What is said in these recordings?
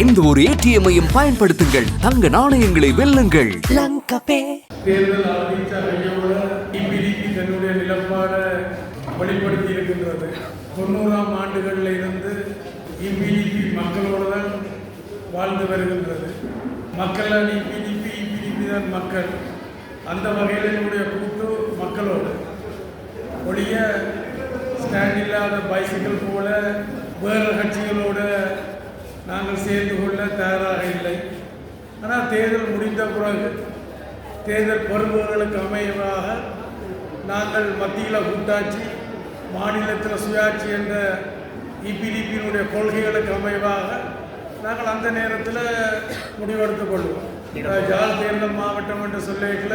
எந்த ஒரு ஏடிஎம்மையும் பயன்படுத்துங்கள். தங்க நாணயங்களை வெல்லுங்கள். தேர்தல் அறிவித்த கையோட இபிடிபி தன்னுடைய நிலப்பாடை வெளிப்படுத்தி இருக்கின்றது தொண்ணூறாம் ஆண்டுகளில் இருந்து இபிடிபி மக்களோடு தான் வாழ்ந்து வருகின்றது. மக்கள் தான் இபிடிபி இபிடிபி தான் மக்கள். அந்த வகையில் என்னுடைய கூட்டு மக்களோடு ஒழிய ஸ்டாண்ட் இல்லாத பைசிக்கிள் போல வேறு கட்சிகளோடு ஆனால் தேர்தல் முடிந்த பிறகு தேர்தல் பருவங்களுக்கு அமைவாக நாங்கள் மத்தியில் கூட்டாட்சி மாநிலத்தில் சுயாட்சி என்ற இபிடிபியினுடைய கொள்கைகளுக்கு அமைவாக நாங்கள் அந்த நேரத்தில் முடிவெடுத்துக் கொள்வோம். ஜால் தேர்தல் மாவட்டம் என்று சொல்லிக்கல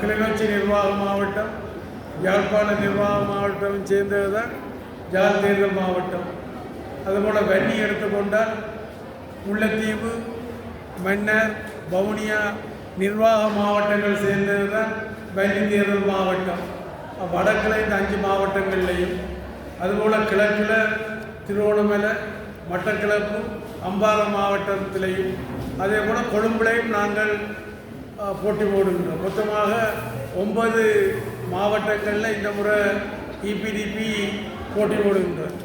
கிளிநொச்சி நிர்வாக மாவட்டம் யாழ்ப்பாண நிர்வாக மாவட்டம் சேர்ந்தது தான் ஜால் தேர்தல் மாவட்டம். அதுபோல் வன்னி எடுத்துக்கொண்டால் முல்லைத்தீவு மன்னர் வவுனியா நிர்வாக மாவட்டங்கள் சேர்ந்தது தான் தேர்தல் மாவட்டம். வடக்கில் இந்த அஞ்சு மாவட்டங்கள்லையும் அதுபோல் கிழக்கில் திருவோணமலை மட்டக்கிழப்பு அம்பாறை மாவட்டத்திலையும் அதே போல் கொழும்புலையும் நாங்கள் போட்டி போடுகின்றோம். மொத்தமாக ஒன்பது மாவட்டங்களில் இந்த முறை இபிடிபி போட்டி போடுகின்றோம்.